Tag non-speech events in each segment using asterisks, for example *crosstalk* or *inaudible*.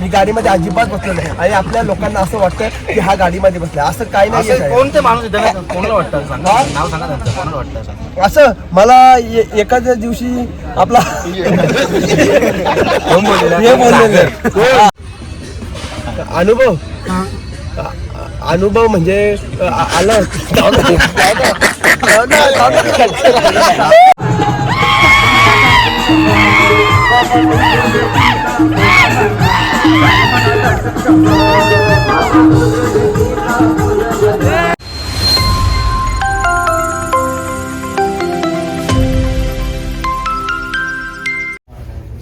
मी गाडीमध्ये अजिबात बसलो नाही. आणि आपल्या लोकांना असं वाटतं की हा गाडीमध्ये बसलाय. असं काही नाही असं कोणते माणूस इथे नाही? कोणाला वाटतं सांगा? नाव सांगा त्यांचं. कोणाला वाटतं सांगा असं मला ए- एखाद्या दिवशी आपला हे बोललेलं. हा. अनुभव? अ- अनुभव म्हणजे अ- आ- आलं. जाऊ दे. जाऊ दे, जाऊ दे.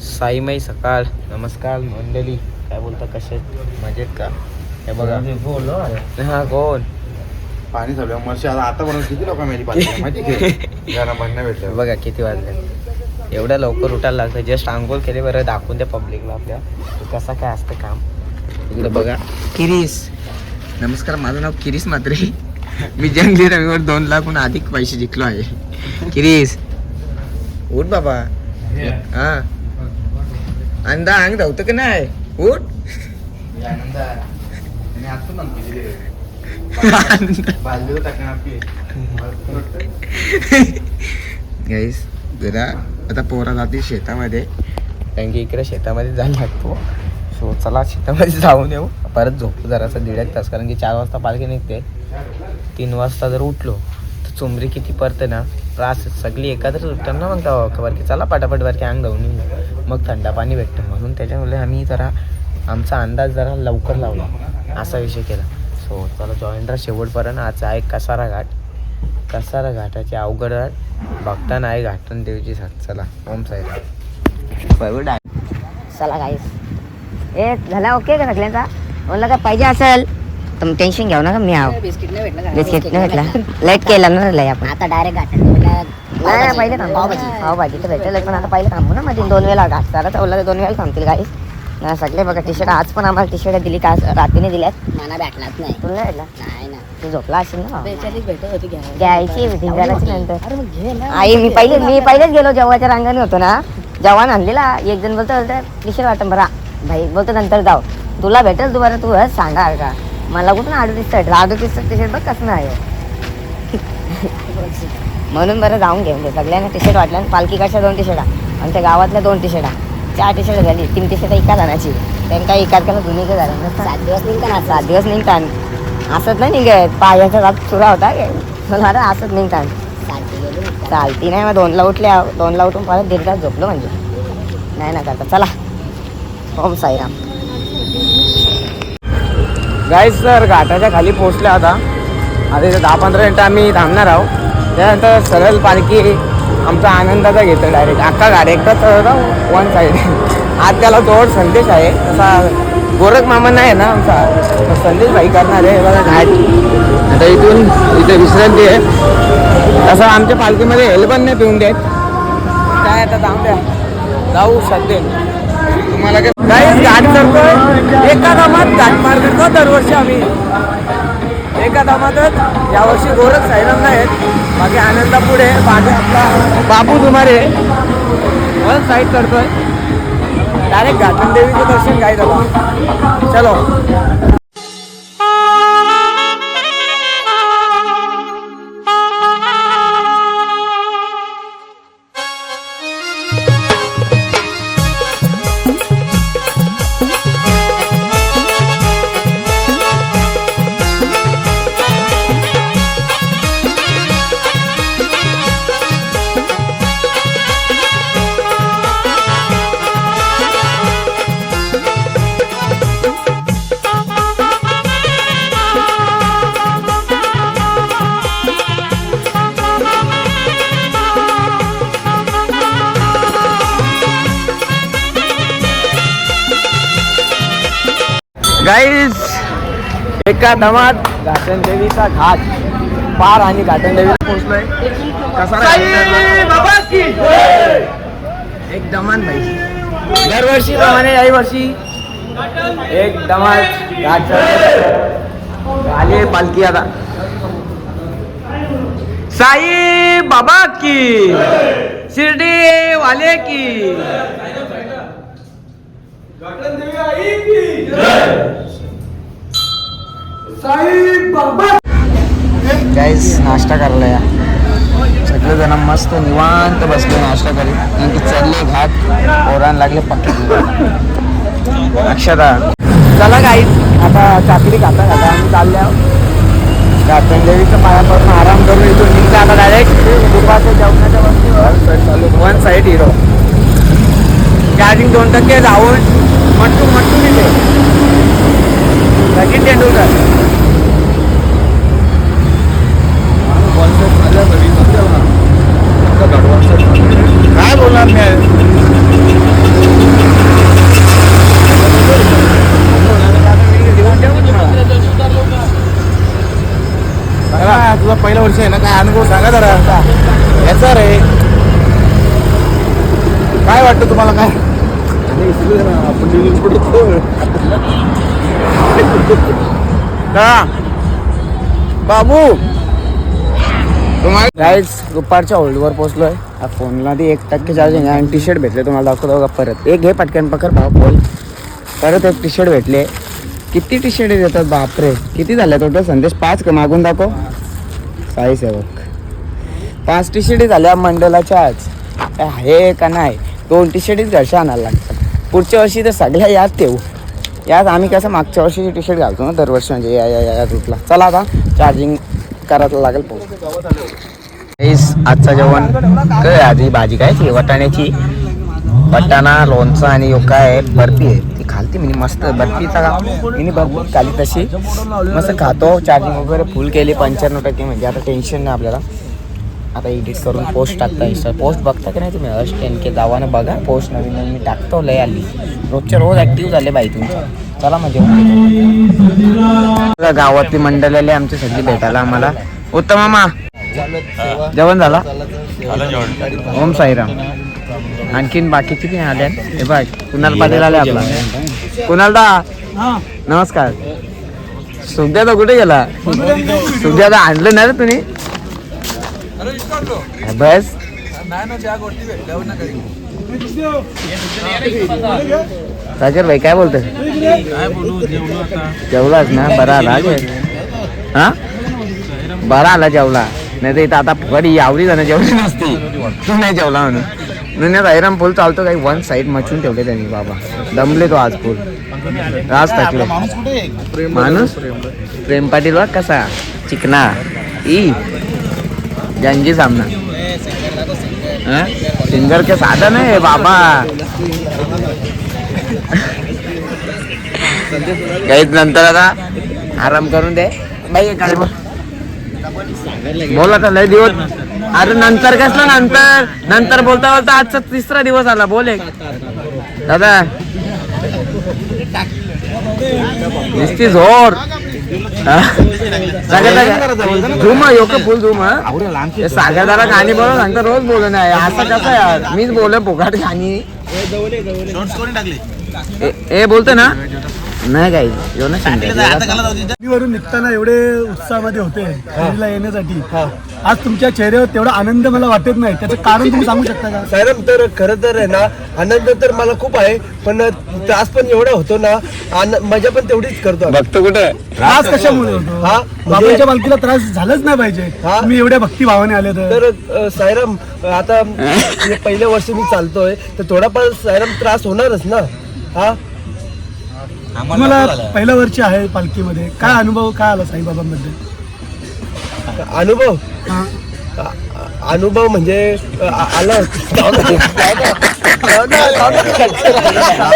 साईमाई सकाळ. नमस्कार मंडळी. काय बोलता कसे मजेत का? हे बघा. हा. कोण पाणी चालू आहे. मशी आता आतापर्यंत किती लोक मेली पाहिजे माहिती आहे जरा *laughs* म्हणणं भेटलं. बघा किती वाजले. एवढ्या लवकर उठायला लागतं. जस्ट आंघोळ केले बरं दाखवून द्या पब्लिकला आपल्या. कसं काय असतं काम? इकडे बघा. किरीस. नमस्कार माझं नाव किरीस मात्रे मी जंगली रविवर दोन लाखहून अधिक पैसे जिंकलो आहे. किरीस. उठ बाबा. हा. अंदा अंग धावतं का नाही? उठ. गाईस जरा आता पोरा जातील शेतामध्ये. कारण की इकडे शेतामध्ये जायला लागतो. सो चला शेतामध्ये जाऊन येऊ. परत झोपू जरासा दीड एक तास कारण की चार वाजता पालखी निघते. तीन वाजता जर उठलो तर चुमरी किती पडते ना? त्रास सगळी एकत्रच उठतात ना मग तेव्हा खबर की चला पटापट वर अंग धावून येऊ. मग थंडा पाणी भेटतं. म्हणून त्याच्यामुळे आम्ही जरा आमचा अंदाज जरा लवकर लावला. असा विषय केला. सो चला जॉईंडरा शेवटपर्यंत आज आहे कसारा घाट. कसारा घाटाची अवघड वाट बघताना आहे घाटन देवीची साथ चला ओम बरोबर. डाय चला गाईस ए झाला ओके का सगळ्यांचा? म्हणलं का पाहिजे असेल तर मग टेन्शन घेऊ नका मी आहो. बिस्किट नाही भेटलं का? बिस्किट नाही भेटला. लाइट केला ना लय आपण. आता डायरेक्ट घाटात नाही नाही, पहिले थांबू. पावभाजी. तर भेटेल पण आता पहिले थांबू ना मध्ये दोन वेळा घाट चाला तर दोन वेळा थांबतील गाईस नाही सगळे बघा टी शर्ट आज पण आम्हाला टी शर्ट दिली का रात्रीने दिल्यात. मला भेटलाच नाही. तुला नाही भेटला नाही ना. तू झोपला असेल ना? भेटत होती घ्यायला. घ्यायची ढिंगाराची नंतर. अरे मग घे ना. आई मी पहिले मी पहिलेच गेलो जेव्हाच्या रांगाने होतो ना जवान आणलेला एक जण बोलतो बोलतो टी शर्ट वाटतं बरा. भाई बोलतो नंतर जाऊ. तुला भेटेल तू बरं तू हं सांगा का मला कुठून अडतीस शर्ट अडतीस टी शर्ट बघ कसं आहे. *laughs* म्हणून बरं जाऊन घेऊन दे. सगळ्यांना टी शर्ट वाटल्या पालखी दोन टी शर्टा आमच्या गावातल्या दोन टी शर्टा चार टी शर्ट झाली. तीन टी शर्ट एका जाण्याची त्यांना एकात केलं दोन्ही झालं सात दिवस निघता सात दिवस निघतात असत नाही निघत पायाचा दात चुरा होता. काय मला असत नाही निघतात. चालती नाही. मग दोनला उठल्या. दोनला उठून परत दीड तास झोपलो म्हणजे. नाही ना करता. चला. ओम साईराम. गाईस सर घाटाच्या खाली पोहोचले आता. आता इथे दहा पंधरा मिनटं आम्ही थांबणार आहोत. त्यानंतर सरळ पालखी आमचा आनंदाचा घेतो डायरेक्ट अख्खा गाडी एकटाच वन साईड आज त्याला जोड संदेश आहे. तसा गोरख मामा नाही ना आमचा. संदेश भाई करणार आहे. बघा. घाट आता इथून इथे विश्रांती आहे. तसं आमच्या पालखीमध्ये हेल्पन नाही पिऊन देत. काय आता जाऊन द्या. जाऊ सध्या. तुम्हाला काय काहीच घाट करतोय. एका दमात घाट मार करतो दरवर्षी आम्ही. एका दमातच यावर्षी गोरख साईराम नाहीत बाकी आनंदा पुढे बाकी आपला बापू तुम्हारे. वन साईड करतोय. डायरेक्ट घाटन देवीचं दर्शन काय झालं चलो. एका दमात घाटन देवीचा घाट. पार आणि घाटन देवीला पोहोचलोय. कसा एक दमान भाई. दरवर्षी प्रमाणे याही वर्षी एक दमात घाट. आली पालखी आता. साई बाबा की शिर्डी वाले की गाईज नाश्ता करायला या सगळेजण मस्त निवांत बसले नाश्ता करी की चढले घाट ओरान लागले पक्के अक्षता चला गाईज आता चाकरी खाता खाता आम्ही चालल्या आहोत. देवीचं पायापासून आराम करून इथून निघता आता डायरेक्ट दुपारच्या जेवणाच्या वस्तीवर वन साईड हिरो चार्जिंग दोन टक्के जाऊन मट्टू मट्टू तिथे सचिन तेंडुलकर काय बोलणार मी? सांगा, तुझा पहिलं वर्ष आहे ना काय अनुभव सांगा जरा. याचा रे. काय वाटतं तुम्हाला काय? आपण बाबू. गाईज दुपारच्या होल्डवर पोहोचलोय. फोनला ती एक टक्के चार्जिंग आहे. आणि टी शर्ट भेटले तुम्हाला दाखवतो का परत. एक घे पटकन पकड भाऊ बोल. परत एक टी शर्ट भेटले. किती टी शर्ट देतात बापरे. किती झाले टोटल संदेश पाच का मागून दाखव. साई सेवक. पाच टी शर्टी झाल्या मंडलाच्या आज. हे का नाही? दोन टी शर्टीच घरच्या आणायला लागतात. पुढच्या वर्षी तर सगळ्या याद ठेवू. यात आम्ही कसं मागच्या वर्षी टी शर्ट घालतो ना दरवर्षी म्हणजे या या या रूटला चला आता चार्जिंग करायला लागेल गाईस आजचं जेवण काय आधी. भाजी काय ती वटाण्याची. वटाणा लोणचं आणि यो काय बर्फी आहे. ती खालती मी मस्त बर्फीचा मी भरपूर खाली तशी. मस्त खातो. चार्जिंग वगैरे फुल केली पंच्याण्णव टक्के म्हणजे आता टेन्शन नाही आपल्याला. आता एडिट करून पोस्ट टाकता इंस्टा पोस्ट बघता की नाही तुम्ही? हर्ष टेन के गावानं बघा. पोस्ट नवीन नवीन मी टाकतो लय आली. रोजच्या रोज ॲक्टिव्ह झाले बाई तुमच्या चला म्हणजे मग जेवण गावातली मंडळ आली आमची सगळी भेटायला आम्हाला. उत्तम मामा जेवण झाला? ओम साईराम. आणखीन बाकीची पण आले हे बघ कुणाल पाटील आले आपला. कुणाल दा नमस्कार सुद्यादा कुठे गेला? सुद्यादा आणलं नाही रे तुम्ही? बस. सागर भाई काय बोलतोय? जेवलाच ना? बरा आला गे हा? बरा आला जेवला. नाही तर इथं आता फुकडी आवडी जाणं जेवली नसती. तू नाही जेवला म्हणून. नुन्यात ऐराम फुल चालतो काही वन साईड मचून ठेवले त्यांनी बाबा. दमले तो आज फुल. राज टाकले. माणूस प्रेम पाटील बघ कसा. चिकना. ई. जंगी सामना। सिंगर के साधन आहे बाबा। काहीच नंतर आता। आराम करून दे। बाई काय बोल। आता लय दिवस अरे नंतर कसलं नंतर? नंतर बोलता बोलता आजचा तिसरा दिवस आला बोल एक. दादा. नुसती झोर झुम योक फुल झुम सागरदारा गाणी बोल सांगता रोज बोल नाही असं कसं यार? मीच बोल फुकाट गाणी. ए बोलतो ना? नाही काही. वरून निघताना एवढे उत्साहामध्ये होते येण्यासाठी. आज तुमच्या चेहऱ्यावर तेवढा आनंद मला वाटत नाही. त्याचं कारण तुम्ही सांगू शकता का? सायराम तर खरं तर आहे ना आनंद तर मला खूप आहे पण त्रास पण एवढा होतो ना मजा पण तेवढीच करतो. बघतो कुठं? त्रास कशामुळे होतो? हा, म्हणजे- बाबांच्या बालकीला त्रास झालाच नाही पाहिजे. हा. तुम्ही एवढ्या भक्तिभावाने आले तर. सायराम आता *laughs* हे पहिल्या वर्षी मी चालतोय तर थोडाफार सायराम त्रास होणारच ना. हा? तुम्हाला पहिलं वर्ष आहे पालखीमध्ये. काय अनुभव काय आला साईबाबांबद्दल? अनुभव? हा. अ- अनुभव म्हणजे अ, आला. जाऊ दे. जाऊ दे, जाऊ दे.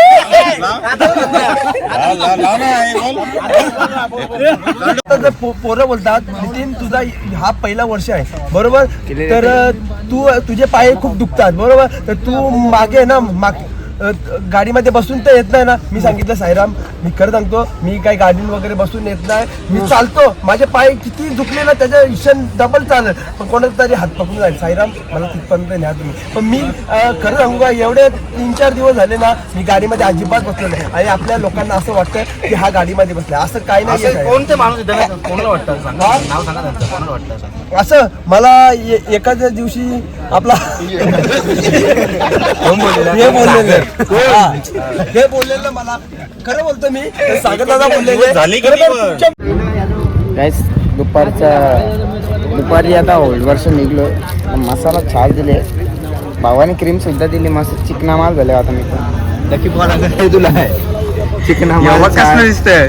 आता जर पो- पोरं बोलतात नितीन तुझा हा पहिला वर्ष आहे. बरोबर? तर अ, तू तुझे पाय खूप दुखतात. बरोबर? तर तू मागे ना माग गाडीमध्ये बसून तर येत नाही ना. मी सांगितलं साईराम मी खरं सांगतो मी काही गाडीन वगैरे बसून येत नाही. मी चालतो. माझे पाय किती दुखले ना त्याच्या इशन डबल चालेल. पण कोणाचा तरी हात पकडून जाईल. साईराम मला तिथपर्यंत न्या तुम्ही. पण मी खरं सांगू का एवढे तीन चार दिवस झाले ना मी गाडीमध्ये अजिबात बसलो नाही. आणि आपल्या लोकांना असं वाटतं की हा गाडीमध्ये बसला असं काही नाही कोणते माणूस कोणाला वाटतं? असं मला एखाद्या दिवशी आपला हे बोललेलं. हा. हे बोललेलं मला. खरं बोलतो मी. सागर दादा बोललेले. झाली खरं तर तुमच्या गाईस दुपारचा दुपारी आता होल्ड वर्ष निघलो. मसाला छान दिले. भावाने क्रीम सुद्धा दिली. मस्त चिकना माल झाले आता मी पण. नक्की तुला. चिकना माल छान. दिसतंय?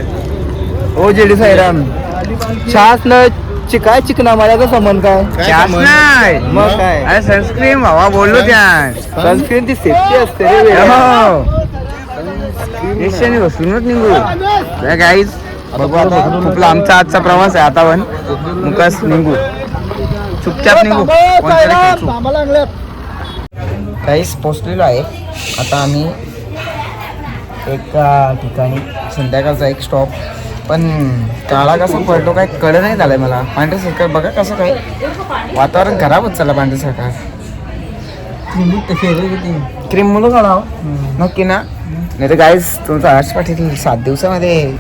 ओ जेडी साईराम. छास न चिकाय चिकना मालाचा संबंध काय? नाही. मग काय? अरे सनस्क्रीन भावा बोललो त्या सनस्क्रीन ती सेफ्टी असते रे. निश्चयाने बसूनच निघू. गाईज बघू आता खूप आमचा आजचा प्रवास आहे आता पण. मुकास निघू. चुपचाप निघू. कोणतरी खेचू. काहीच पोचलेलो आहे. आता आम्ही एका ठिकाणी संध्याकाळचा एक स्टॉप पण काळा कसं पडलो काय कळलं नाही झालंय मला. पांढरे सरकार बघा कसं काय. वातावरण खराब होत चाललं पांढरे सरकार. क्रीम मुलं काढावं नक्की ना. नाही तर गाईज तुमचा हर्ष पाटील सात दिवसामध्ये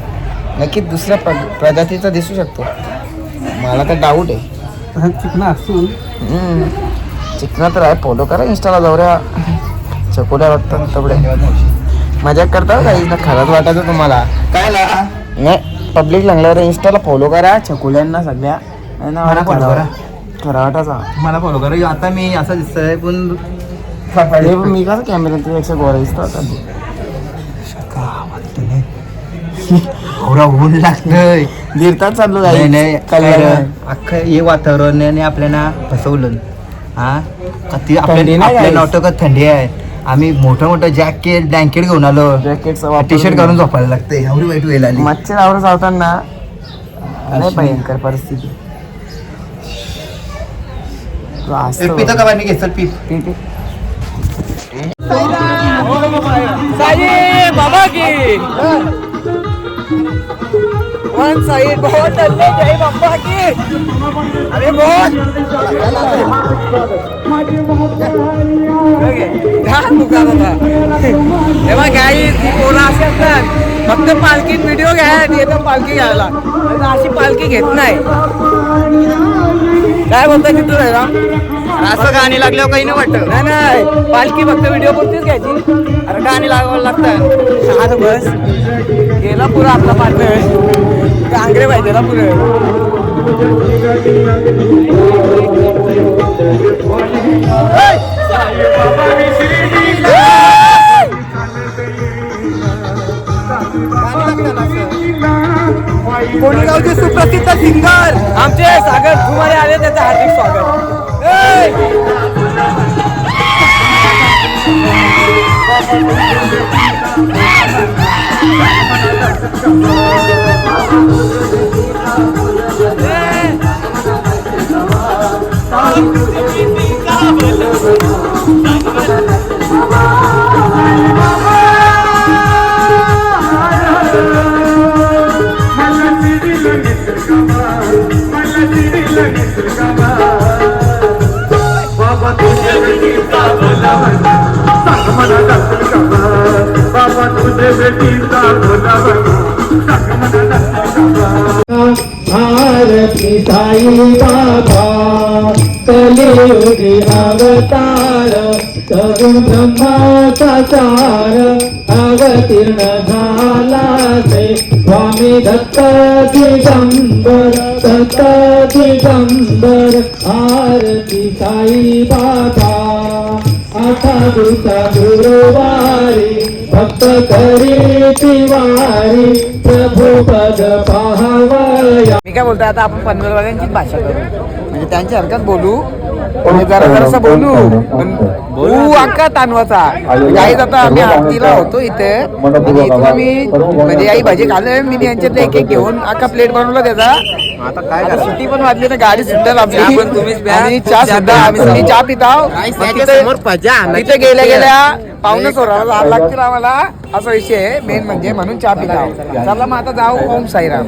नक्कीच दुसऱ्या प्र प्रजातीचा दिसू शकतो. मला तर डाऊट आहे. हम्म. चिकना तर आहे. फॉलो करा इंस्टाला जाऊऱ्या. चकोड्या वाटतात तेवढे. मजा करता काही ना खरंच वाटायचं तुम्हाला. काय ला? नाही. पब्लिक लागल्यावर इंस्टाला फॉलो करा. चकोल्यांना सगळ्या. आणि ना मला follow करा. खरा वाटायचा मला फॉलो करा. आता मी असं दिसतंय पण हे पण मी कसं कॅमेरा तुझ्यापेक्षा गोरा दिसतो आता? एवढा ऊन लागतंय दीड तास चाललो नाही जाईल नाही कल्याण अख्खं हे वातावरणाने आपल्याला फसवलं हा? का ती थंडी आपल्या नाही आपल्या आहे. नाटकात थंडी आहे. आम्ही मोठं मोठं जॅकेट ब्लँकेट घेऊन आलो. जॅकेटचा टी शर्ट घालून झोपायला लागते एवढी वाईट वेळ आली. मच्छर आवरत चावताना नाही भयंकर परिस्थिती. पिता का पाणी घे चल पी पी- पी. बाबा की. वन साइड बहुत चलने जय बाबा की। अरे बहुत। घाण दुकान होता तेव्हा गाई ती पोरं अशी असतात फक्त पालखीत व्हिडिओ घ्यायला येतं पालखी घ्यायला अशी पालखी घेत नाही काय बोलता की राम? असं गाणी लागल्यावर काही नाही वाटत. नाही नाही पालखी फक्त व्हिडिओ पुरतीच घ्यायची? अरे गाणी लागावं लागतं अरे बस. गेला पुरा आपला पार्टनर कांगरे पाहिजे ना पुरे. कोणगावचे सुप्रसिद्ध सिंगर? आमचे सागर तुम्हाला आले त्याचं हार्दिक स्वागत. ए! भारती साई बाबा कलियुगी अवतार सगुण ब्रह्माचा सार अवतीर्ण झाला ते. स्वामी दत्त दिगंबर दत्त दिगंबर आरती साई बाबा. आठा दुसरा गुरुवारी भक्त करी तिवारी प्रभू पद पाहावया. मी काय बोलतोय आता आपण पनवेलवाल्यांचीच भाषा करू. म्हणजे त्यांच्या हरकत बोलू. म्हणजे जरा जरासं बोलू. पण ऊ अक्का तानवाचा गाईत आता आम्ही आरतीला होतो इथे. आणि इथून आम्ही म्हणजे आई भाजी खाल्लं मी यांच्यातलं एक एक घेऊन अख्खा प्लेट बनवला त्याचा. आता काय सुट्टी पण वाजली ना गाडी सुद्धा आपली आणि चहा सुद्धा आम्ही सगळी चहा पिताव. तिथे गेल्या गेल्या पाहुणे सोडा लागतील आम्हाला. असा विषय आहे. मेन म्हणजे म्हणून चहा पिताव. चला मग आता जाऊ. ओम साईराम.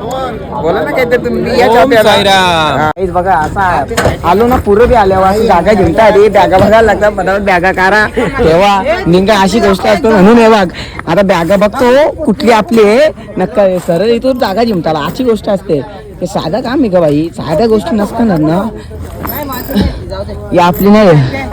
बोला ना काहीतरी तुम्ही या चहा प्यायला. हा. हेच बघा असा आलो ना पुरं बी आल्यावर अशी जागा जिंकता आधी बॅगा बघायला लागतात पटापट बॅगा कारा तेव्हा निंगा अशी गोष्ट असतो म्हणून हे बघ आता बॅगा बघतो कुठली आपली आहे. नक्का सरळ इथून जागा जिंकताला अशी गोष्ट असते. हे साधं काम आहे का बाई? साध्या गोष्टी नसताना ना ही आपली नाही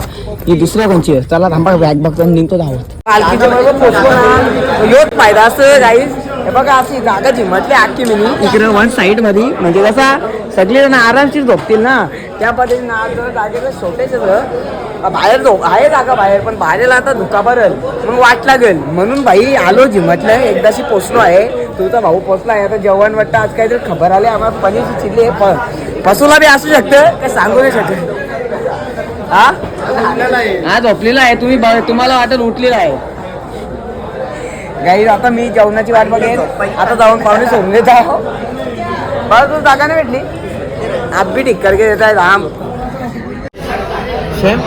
ही दुसऱ्या कोणची आहे? चला थांबा बॅग बघतो आणि निघतो धावत. पालखीच्या बरोबर पोचलो ना. योच फायदा असं गाईज हे बघा अशी जागा झिमटली आखी मिनी. इकडे वन साईडमध्ये म्हणजे कसा सगळे जण आरामशीर झोपतील ना त्या पद्धतीने आज जर जागेचं शॉर्टेज बाहेर झोप आहे जागा बाहेर पण बाहेरला आता धुका भरल मग वाट लागेल. म्हणून भाई आलो झिमटलं एकदाशी पोचलो आहे. तुझा भाऊ पोचला आहे आता जेवण वाटतं आज काहीतरी खबर आली आम्हाला पनीरची चिल्ली आहे फसूला बी असू शकतं काय सांगू नाही शकत? हा? झोपलेला आहे. तुम्ही तुम्हाला वाटत उठलेला आहे. गाई आता मी जेवणाची वाट बघेन आता जाऊन पाहुणे सोडून देत आहो. बरं तू जागा नाही भेटली? आप बी ठीक करके देत आहे राम. सेम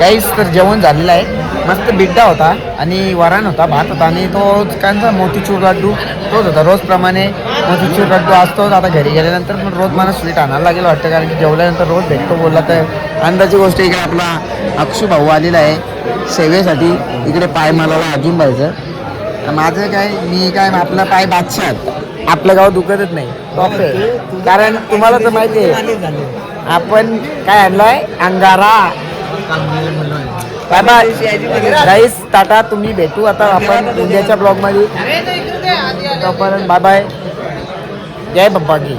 काहीच तर जेवण झालेलं आहे. मस्त बिड्डा होता आणि वरण होता भात होता आणि तो कांचा मोतीचूर लड्डू तोच होता रोजप्रमाणे मोतीचूर लड्डू असतोच आता घरी गेल्यानंतर पण रोज मला स्वीट आणायला लागेल वाटतं कारण की जेवल्यानंतर रोज भेटतो बोलला तर अंदाची गोष्ट इकडे आपला अक्षू भाऊ आलेला आहे सेवेसाठी. इकडे पाय मला अजून पाहिजे. माझं काय मी काय आपला पाय बादशाह. आपलं गाव दुखतच नाही. टॉप आहे कारण तुम्हाला तर माहिती आहे. आपण काय आणलंय? अंगारा. बाय बाय राईस टाटा तुम्ही भेटू. आता आपण उद्याच्या ब्लॉगमध्ये तोपर्यंत बाय बाय जय बाप्पा की